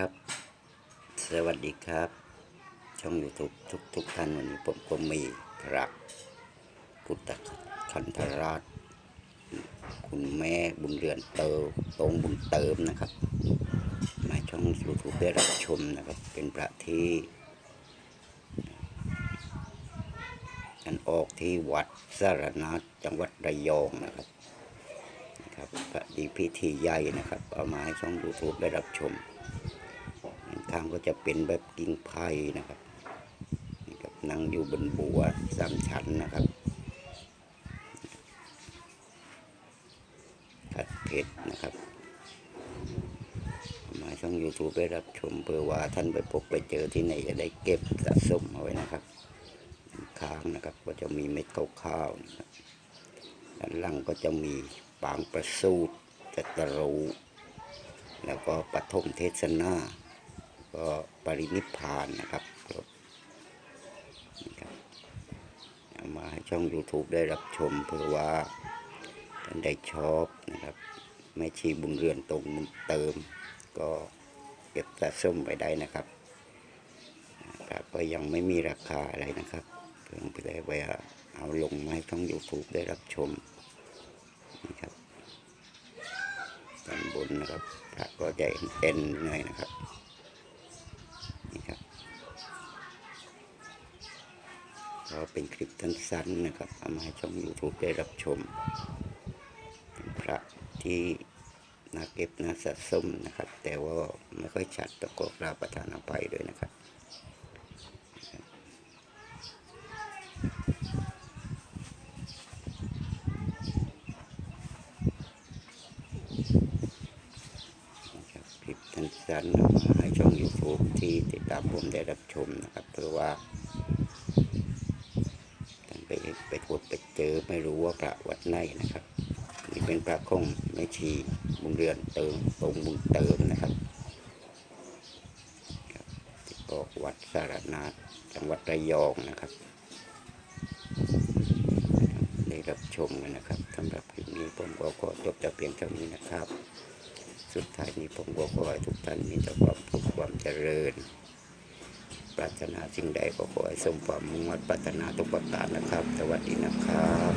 ครับ สวัสดีครับ ช่อง YouTube ทุกทุกท่านวันนี้ผมก็มีพระพุทธคันธราช คุณแม่บุญเรือนเติมตรงบุญเติมนะครับ มาช่อง YouTube ได้รับชมนะครับ เป็นพระที่ท่านออกที่วัดสารนาถจังหวัดระยองนะครับนะครับพระดีพิธีใหญ่นะครับ เอามาให้ช่อง YouTube ได้รับชมางก็จะเป็นแบบกิ่งไผ่นะครับนี่ครับนั่งอยู่บนบัวสามชั้นนะครับทัดเพชรนะครับมาช่อง YouTube ได้รับชมเพื่อว่าท่านไปพบไปเจอที่ไหนจะได้เก็บสะสมเอาไว้นะครับ ค้างนะครับก็จะมีเม็ดข้าวๆนะครับด้านล่างก็จะมีปางประสูตรจัตรูแล้วก็ปฐมเทศนา ก็ปรินิพานนะครับครับนี่ครับเอามาให้ช่อง YouTube ได้รับชมเพื่อว่าท่านได้ชอบนะครับแม่ชีบุญเรือนตรงบุญเติม ก็เก็บสะสมไปได้นะครับแต่ก็ยังไม่มีราคาอะไรนะครับเพิ่งไปได้ไว้เอาลงมาให้ช่อง YouTube ได้รับชมนี่ครับด้านบนนะครับพระก็จะเอ็นหน่อยนะครับ นี่ครับ ก็เป็นคลิปสั้นๆนะครับเอามาให้ช่อง YouTube ได้รับชมเป็นพระที่น่าเก็บน่าสะสมนะครับ แต่ว่าไม่ค่อยชัดตะกกราบประทานอภัยด้วยนะครับคลิปสั้นๆมาให้ช่อง YouTube ที่ติดตามผมได้รับชมนะครับ เพราะว่า ไปไปพบไปเจอไม่รู้ว่าพระวัดไหนนะครับนี่เป็นพระคงแม่ชีบุญเรือนเติมตรงบุญเติมนะครับที่ออกวัดสารนาจังหวัดระยองนะครับนะครับได้รับชมกันนะครับสำหรับคลิปนี้ผมก็ขอจบแต่เพียงเท่านี้นะครับ สุดท้ายนี้ผมก็ขอให้ทุกท่านมีแต่ความสุขความเจริญ ปรารถนาสิ่งใดก็ขอให้สมความมุ่งมั่นปรารถนาทุกประการนะครับ สวัสดีนะครับ